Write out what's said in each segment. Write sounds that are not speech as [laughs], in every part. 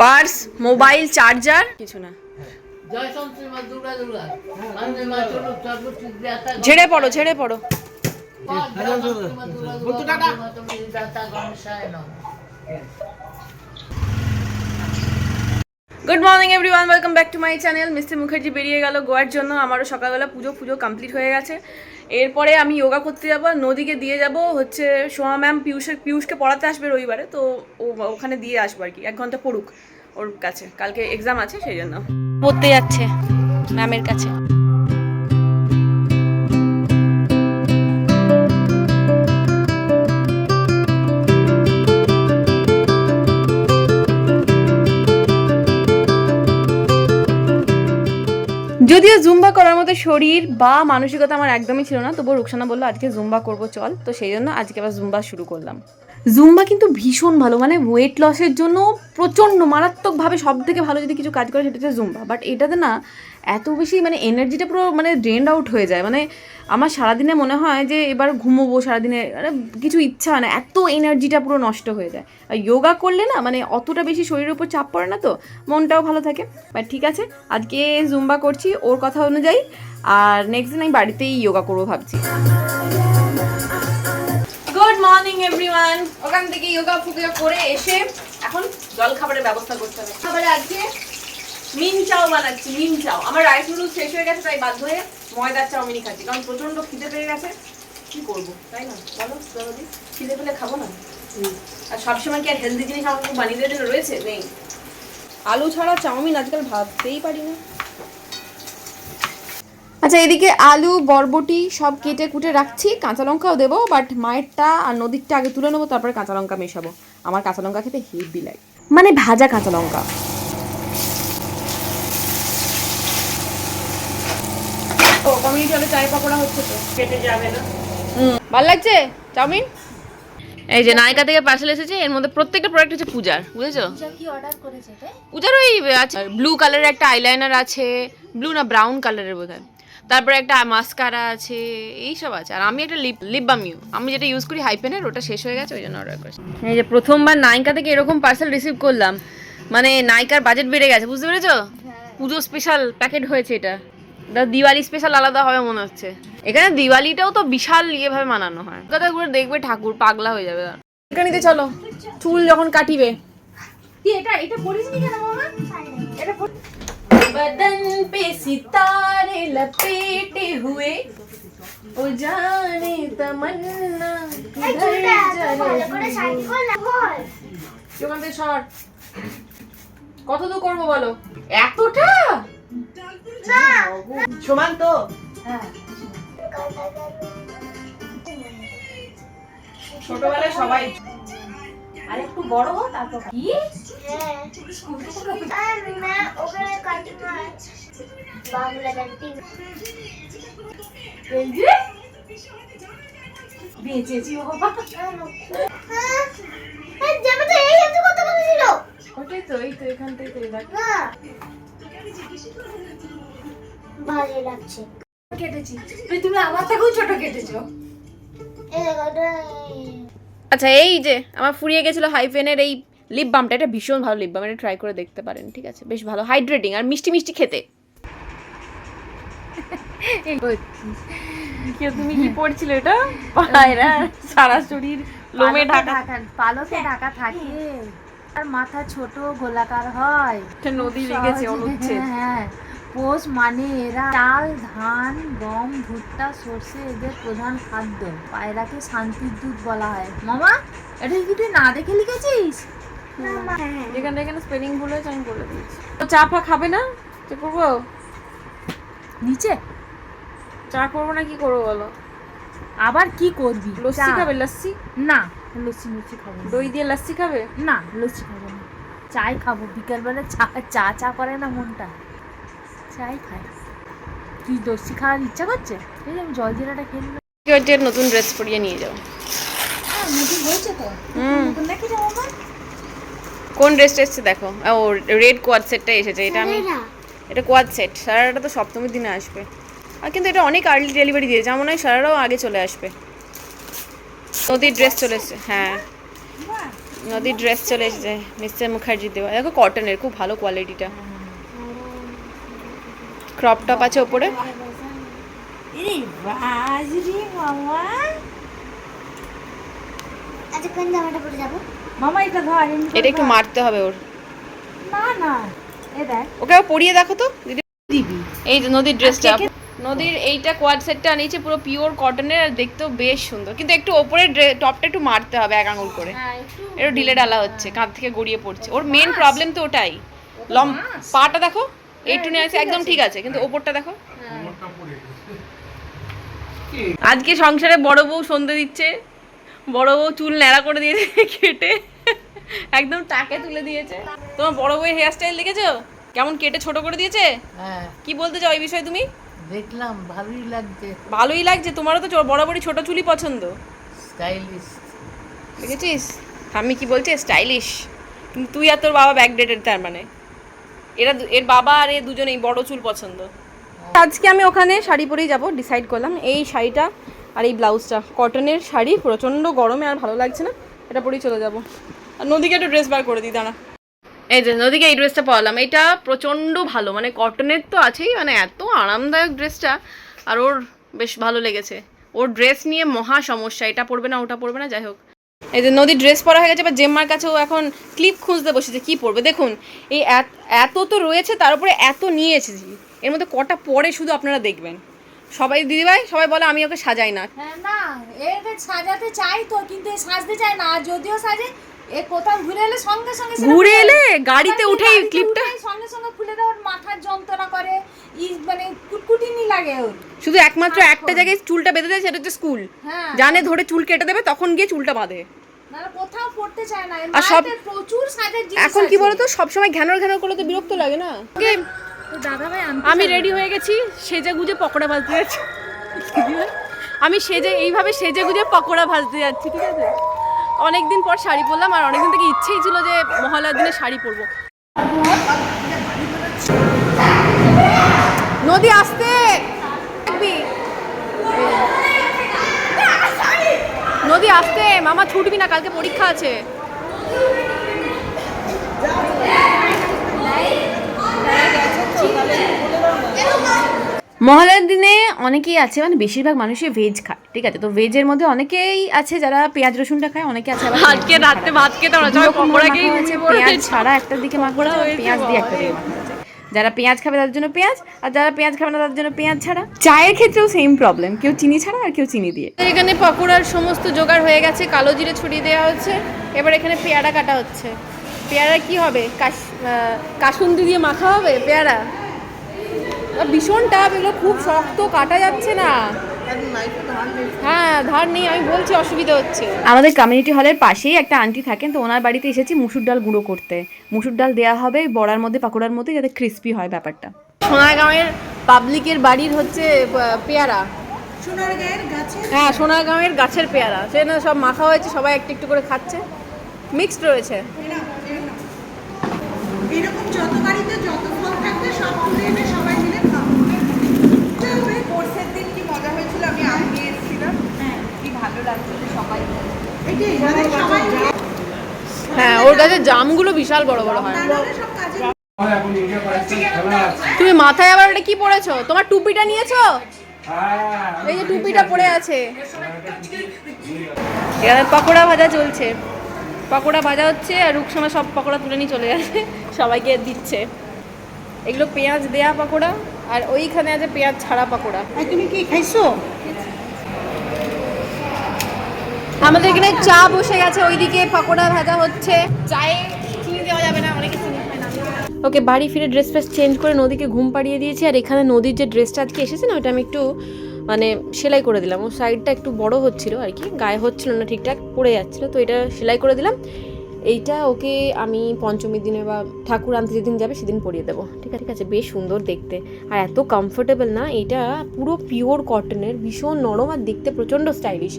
Purse mobile charger? কিছু না। ঝেড়ে পড়ো ঝেড়ে পড়ো। নমঃ good morning everyone welcome back to my channel mister Mukherjee বেরিয়ে গেল গোয়ার জন্য। আমারও সকালবেলা পুজো পুজো কমপ্লিট হয়ে গেছে। এরপরে আমি যোগা করতে যাব, নদীকে দিয়ে যাব, হচ্ছে সোমা ম্যাম পিউষের পিউষকে পড়াতে আসবে রবিবারে, তো ওখানে দিয়ে আসব আর কি। এক ঘণ্টা পড়ুক ওর কাছে। কালকে এক্সাম আছে, সেই জন্য। পড়তে যাচ্ছে ম্যামের কাছে। যদিও জুম্বা করার মতো শরীর বা মানসিকতা আমার একদমই ছিল না, তবুও রুকসানা বলল, আজকে জুম্বা করব, চল। তো সেই জন্য আজকে আবার জুম্বা শুরু করলাম। জুম্বা কিন্তু ভীষণ ভালো। মানে ওয়েট লসের জন্য প্রচণ্ড, মারাত্মকভাবে সব থেকে ভালো যদি কিছু কাজ করে সেটা হচ্ছে জুম্বা বাট এটাতে না এত বেশি মানে এনার্জিটা পুরো মানে ড্রেন্ড আউট হয়ে যায়। মানে আমার সারাদিনে মনে হয় যে এবার ঘুমোবো সারাদিনে মানে কিছু ইচ্ছা হয় না। এত এনার্জিটা পুরো নষ্ট হয়ে যায়। আর যোগা করলে না মানে অতটা বেশি শরীরের উপর চাপ পড়ে না তো, মনটাও ভালো থাকে। বাট ঠিক আছে, আজকে জুম্বা করছি, ওর কথা অনুযায়ী। আর নেক্সট দিন আমি বাড়িতেই যোগা করব ভাবছি। Morning everyone. ওখান থেকে ইয়োগা ফুগা করে এসে এখন জল খাবারের ব্যবস্থা করতে হবে। খাবারে আজকে মিন চাও বানাচ্ছি মিন চাও। আমার রাইস নুডলস শেষ হয়ে গেছে তাই বাধ্য হয়ে ময়দার চাউমিনই খাচ্ছি। কারণ প্রচণ্ড খিদে পেয়ে গেছে। কি করব? তাই না? বলো জলদি খিদে পেলে খাব না? আর সবসময় কি আর হেলদি জিনিস আমাকে বানিয়ে দেওয়ার জন্য রয়েছে? নেই। আলু ছাড়া চাউমিন আজকাল ভাবতেই পারি না। আচ্ছা এদিকে আলু বরবটি সব কেটে কুটে রাখছি। কাঁচা লঙ্কাও দেবো বাট মায়েরটা আর নদীরটা আগে তুলে নেব তারপরে কাঁচা লঙ্কা মেশাবো। আমার কাঁচা লঙ্কা খেতে হেভি লাগে। মানে ভাজা কাঁচা লঙ্কা। ভালো লাগছে? চাউমিন? এই যে নায়িকা থেকে পার্সেল এসেছে এর মধ্যে প্রত্যেকটা প্রোডাক্ট হচ্ছে পূজার বুঝেছ? পূজার ওই আছে ব্লু কালারের একটা আইলাইনার আছে ব্লু না ব্রাউন কালারের বোধ হয় তারপরে একটা মাস্কারা আছে এইসব আছে। আর আমি একটা লিপ লিপ বাম ইউ আমি যেটা ইউজ করি হাইপেনের ওটা শেষ হয়ে গেছে ওই জন্য অর্ডার করেছি। এই যে প্রথমবার নায়িকা থেকে এরকম পার্সেল রিসিভ করলাম মানে নায়িকার বাজেট বেড়ে গেছে বুঝতে পেরেছ? পুজো স্পেশাল প্যাকেট হয়েছে এটা। দিওয়ালি স্পেশাল আলাদা হবে মনে হচ্ছে। এখানে দিওয়ালিটাও তো বিশাল ইয়েভাবে মানানো হয়। কথা ঘুরে দেখবে ঠাকুর পাগলা হয়ে যাবে। এখানে চলো। চুল যখন কাটিবে। এটা এটা কেন মামা? এটা बदन पे सितारे लपेटे हुए ओ जाने तमन्ना किधर जा रही है? ওখান থেকে সর কত দূর করবো বলো এতটা সমান তো ছোটবেলায় সবাই আর একটু বড় হো তারপর কি? বেঁচেছি বাবা। ওটাই তো এই তো এখান থেকে ভালো লাগছে। কেটেছি। তুমি আমার থেকেও ছোট কেটেছো। আচ্ছা এই যে আমার ফুরিয়ে গেছিল হাইফেনের এই লিপ বামটা এটা ভীষণ ভালো লিপ বাম এটা ট্রাই করে দেখতে পারেন ঠিক আছে? বেশ ভালো হাইড্রেটিং আর মিষ্টি মিষ্টি খেতে। তুমি কি পড়ছিল এটা? পায়রা সারা শরীর লোমে ঢাকা। পালকে ঢাকা থাকে। আর মাথা ছোট গোলাকার হয়। একটা নদী লেগেছে অনুচ্ছেদ হ্যাঁ, পোষ মানে এরা চাল ধান গম ভুট্টা সর্ষে এদের প্রধান খাদ্য। পায়রাকে শান্তির দুধ বলা হয়। মামা এটা কি তুই না দেখে লিখেছিস? যেখানে এখানে স্পেলিং ভুল হয়েছে আমি বলে দিয়েছি। তো চা ফা খাবে না? চা করব? নিচে। চা করব না কি করব বলো? আবার কি করবি? লস্যি খাবে লস্যি? না। লস্যি লস্যি খাব দই দিয়ে লস্যি খাবে? না লস্যি খাব না। চাই খাব। বিকালবেলা চা চা চা করে না মনটা? চাই খাই। তুই লস্যি খাওয়ার ইচ্ছা করছে? এই আমি জল জিরাটা খেয়ে নিলাম। নতুন ড্রেস পরিয়ে নিয়ে যাও। হ্যাঁ কোন ড্রেসটা এসছে দেখো? ও রেড কোয়াড সেটটা এসেছে। এটা আমি এটা কোয়াড সেট সারাটা তো সপ্তমীর দিনে আসবে। আর কিন্তু এটা অনেক আর্লি ডেলিভারি দিয়েছে। আমার মনে হয় সারারাও আগে চলে আসবে। নদীর ড্রেস চলে এসছে। হ্যাঁ। নদীর ড্রেস চলে এসেছে। মিস্টার মুখার্জি দেওয়া। দেখো কটনের খুব ভালো কোয়ালিটিটা ক্রপ টপ আছে ওপরে। আচ্ছা এটা এটা একটু মারতে হবে ওর। না না ওকে পরিয়ে দেখো তো। দিদি এই যে নদীর ড্রেসটা নদীর এইটা কোয়াড সেটটা আনিয়েছে পুরো পিওর কটনের আর দেখতেও বেশ সুন্দর। কিন্তু একটু ওপরে টপটা একটু মারতে হবে এক আঙুল করে। হ্যাঁ একটু একটু ঢিলে ডালা হচ্ছে কাঁধ থেকে গড়িয়ে পড়ছে। ওর মেন প্রবলেম তো ওটাই। লম পাটা দেখো। এইটু নিয়ে আছে একদম ঠিক আছে কিন্তু ওপরটা দেখো। আজকে সংসারে বড় বউ সন্ধে দিচ্ছে বড় বউ চুল ন্যাড়া করে দিয়েছে কেটে একদম টাকে তুলে দিয়েছে। তোমার বড় বউয়ের হেয়ার স্টাইল দেখেছ? কেমন কেটে ছোট করে দিয়েছে? হ্যাঁ। কি বলতে চাও এই বিষয়ে তুমি? দেখলাম ভালোই লাগছে। ভালোই লাগছে তোমারও তো বরাবরই ছোট চুলই পছন্দ। স্টাইলিশ দেখেছিস? আমি কি বলছি? স্টাইলিশ কিন্তু তুই আর তোর বাবা ব্যাকডেটেড তার মানে। এরা দু- এর বাবা আর এ দুজনেই বড় চুল পছন্দ। আজকে আমি ওখানে শাড়ি পরেই যাব ডিসাইড করলাম। এই শাড়িটা আর এই ব্লাউজটা কটনের শাড়ি প্রচণ্ড গরমে আর ভালো লাগছে না এটা পরেই চলে যাব। আর নদীকে একটা ড্রেস বার করে দিই দাঁড়া। এই যে নদীকে এই ড্রেসটা পরলাম এটা প্রচণ্ড ভালো মানে কটনের তো আছেই মানে এত আরামদায়ক ড্রেসটা আর ওর বেশ ভালো লেগেছে। ওর ড্রেস নিয়ে মহা সমস্যা এটা পরবে না ওটা পরবে না যাই হোক। এই যে নদীর ড্রেস পরা হয়ে গেছে বা জেম্মার কাছেও এখন ক্লিপ খুঁজতে বসেছে কি পরবে। দেখুন, এই এত- তো রয়েছে, তার উপরে এত নিয়েছে এর মধ্যে কটা পরে শুধু আপনারা দেখবেন। সবাই, দিদিভাই, সবাই বলে, আমি ওকে সাজাই না। হ্যাঁ না এর সাজাতে চাই তো, কিন্তু সাজতে চায় না যদিও সাজে এ কোথাও ঘুরে এলে সঙ্গে সঙ্গে ঘুরে এলে গাড়িতে উঠেই ক্লিপটা সঙ্গে সঙ্গে খুলে দেওয়ার মাথার যন্ত্রণা করে। ই মানে কুটকুটিনি লাগে ওর। শুধু একমাত্র একটা জায়গায় চুলটা বেঁধে দেয় সেটা হচ্ছে স্কুল। হ্যাঁ। জানে ধরে চুল কেটে দেবে তখন গিয়ে চুলটা বাঁধে। কোথাও পড়তে চায় না। আর সব- প্রচুর সাজের জিনিস এখন কি। বলতো সবসময় ঘ্যানোর ঘ্যানোর করলে তো বিরক্ত লাগে না? দাদা ভাই আমি রেডি হয়ে গেছি সেজে গুজে পকোড়া ভাজতে যাচ্ছি। [laughs] আমি সেজে এইভাবে সেজে গুজে পকোড়া ভাজতে যাচ্ছি ঠিক আছে? অনেকদিন পর শাড়ি পরলাম আর অনেকদিন থেকে ইচ্ছেই ছিল যে মহালয়ার দিনে শাড়ি পরবো। নদী আসতে! নদী আসতে! মামা ছুটবি না, কালকে পরীক্ষা আছে। মহালয়ার দিনে অনেকেই আছে মানে বেশিরভাগ মানুষই ভেজ খায় ঠিক আছে? তো ভেজের মধ্যে অনেকেই আছে যারা পেঁয়াজ রসুনটা খায় অনেকে আছে আবার আজকে রাতে ভাত খেতে আমরা সবাই দুরকম পকোড়া খেয়ে হয়েছে, পেঁয়াজ ছাড়া একটা দিকে মাখা হয়েছে, আর পেঁয়াজ দিয়ে একটা দিকে যারা পেঁয়াজ খাবে তাদের জন্য পেঁয়াজ আর যারা পেঁয়াজ খাবে না তাদের জন্য পেঁয়াজ ছাড়া। চায়ের ক্ষেত্রেও সেম প্রবলেম কেউ চিনি ছাড়া আর কেউ চিনি দিয়ে। এখানে পকোড়ার সমস্ত জোগাড় হয়ে গেছে কালো জিরে ছড়িয়ে দেওয়া হচ্ছে এবার এখানে পেয়ারা কাটা হচ্ছে। পেয়ারা কি হবে? কাশ কাসুন্দি দিয়ে মাখা হবে পেয়ারা? ভীষণ টাপ এগুলো খুব শক্ত কাটা যাচ্ছে না। হ্যাঁ ধার নেই আমি বলছি অসুবিধা হচ্ছে। আমাদের কমিউনিটি হলের পাশেই একটা আন্টি থাকেন তো ওনার বাড়িতে এসেছি মুসুর ডাল গুঁড়ো করতে। মুসুর ডাল দেওয়া হবে বড়ার মধ্যে পাকোড়ার মধ্যে যাতে ক্রিস্পি হয় ব্যাপারটা। সোনারগাঁওয়ের পাবলিকের বাড়ির হচ্ছে পেয়ারা। হ্যাঁ সোনারগাঁওয়ের গাছের পেয়ারা। সেখানে সব মাখা হয়েছে সবাই একটু একটু করে খাচ্ছে। মিক্সড রয়েছে। এরকম যত বাড়িতে যত ফল থাকবে সব তুলে এনে সবাই মিলে খাব কোর্সের দিন কি মজা হয়েছিল আমি আগে এসেছিলাম কি ভালো লাগছিল সবাই এটাই মানে সবাই মিলে হ্যাঁ ওর কাছে জামগুলো বিশাল বড় বড় হয়। তুমি মাথায় আবার ওটা কি পরেছো? তোমার টুপিটা নিয়েছো? এই যে টুপিটা পরে আছে। পকোড়া ভাজা চলছে। পকোড়া ভাজা হচ্ছে আর রুকসমা সব পকোড়া তুলে নিয়ে চলে যাচ্ছে সবাইকে দিচ্ছে। এগুলো পেঁয়াজ দেয়া পকোড়া আর ওইখানে আছে পেঁয়াজ ছাড়া পকোড়া। তুমি কি খাইছো? আমাদের এখানে চা বসে গেছে ওইদিকে পকোড়া ভাজা হচ্ছে। চায়ে চিনি দেওয়া যাবে না অনেকে ওকে বাড়ি ফিরে ড্রেস ফ্রেস চেঞ্জ করে নদীকে ঘুম পাড়িয়ে দিয়েছি আর এখানে নদীর যে ড্রেসটা আজকে এসেছে না ওটা আমি একটু মানে সেলাই করে দিলাম। ও সাইডটা একটু বড় হচ্ছিল আর কি গায়ে হচ্ছিল না ঠিকঠাক পড়ে যাচ্ছিল তো এটা সেলাই করে দিলাম। এইটা ওকে আমি পঞ্চমীর দিনে বা ঠাকুর আনতে যেদিন যাবে সেদিন পরিয়ে দেবো। ঠিক আছে ঠিক আছে, বেশ সুন্দর দেখতে। আর এত কমফোর্টেবল না এটা পুরো পিওর কটনের ভীষণ নরম আর দেখতে প্রচণ্ড স্টাইলিশ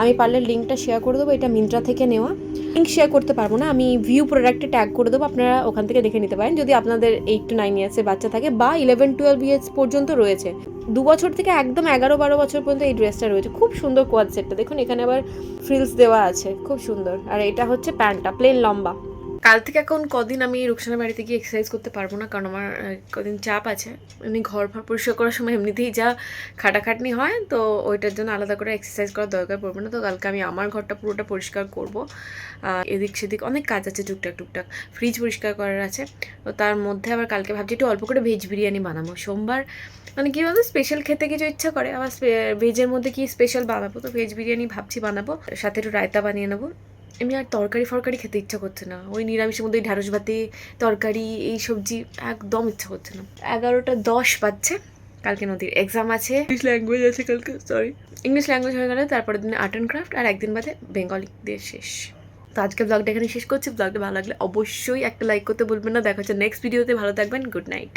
আমি পারলে লিঙ্কটা শেয়ার করে দেবো, এটা মিন্ত্রা থেকে নেওয়া। লিঙ্ক শেয়ার করতে পারব না, আমি ভিউ প্রোডাক্টে ট্যাগ করে দেবো, আপনারা ওখান থেকে দেখে নিতে পারেন। যদি আপনাদের এইট টু নাইন ইয়ার্সের বাচ্চা থাকে বা ইলেভেন টুয়েলভ ইয়ার্স পর্যন্ত রয়েছে দু বছর থেকে একদম এগারো বারো বছর পর্যন্ত এই ড্রেসটা রয়েছে। খুব সুন্দর কোয়াদ সেটটা দেখুন, এখানে আবার ফ্রিলস দেওয়া আছে। খুব সুন্দর। আর এটা হচ্ছে প্যান্টটা প্লেন লম্বা। কাল থেকে এখন কদিন আমি রুকসানের বাড়িতে গিয়ে এক্সারসাইজ করতে পারব না, কারণ আমার কদিন চাপ আছে। এমনি ঘর ফর পরিষ্কার করার সময় এমনিতেই যা খাটাখাটনি হয়, তো ওইটার জন্য আলাদা করে এক্সারসাইজ করার দরকার পড়বে না। তো কালকে আমি আমার ঘরটা পুরোটা পরিষ্কার করব। এদিক সেদিক অনেক কাজ আছে টুকটাক টুকটাক। ফ্রিজ পরিষ্কার করার আছে। তো তার মধ্যে আবার কালকে ভাবছি একটু অল্প করে ভেজ বিরিয়ানি বানাবো। সোমবার মানে কী বলতো স্পেশাল খেতে কিছু ইচ্ছা করে। আবার ভেজের মধ্যে কি স্পেশাল বানাবো? তো ভেজ বিরিয়ানি ভাবছি বানাবো। সাথে একটু রায়তা বানিয়ে নেব। এমনি আর তরকারি ফরকারি খেতে ইচ্ছা করছে না। ওই নিরামিষের মধ্যে ঢ্যাঁড়স ভাতে তরকারি এই সবজি একদম ইচ্ছা করছে না। এগারোটা দশ বাজছে কালকে নদীর এক্সাম আছে। ইংলিশ ল্যাঙ্গুয়েজ আছে কালকে সরি ইংলিশ ল্যাঙ্গুয়েজ হয়ে গেলে তারপরের দিনে আর্ট অ্যান্ড ক্রাফট আর একদিন বাদে বেঙ্গলি দিয়ে শেষ। তো আজকে ব্লগটা এখানে শেষ করছি। ব্লগটা ভালো লাগলে অবশ্যই একটা লাইক করতে বলবেন না। দেখা হচ্ছে নেক্সট ভিডিওতে ভালো থাকবেন গুড নাইট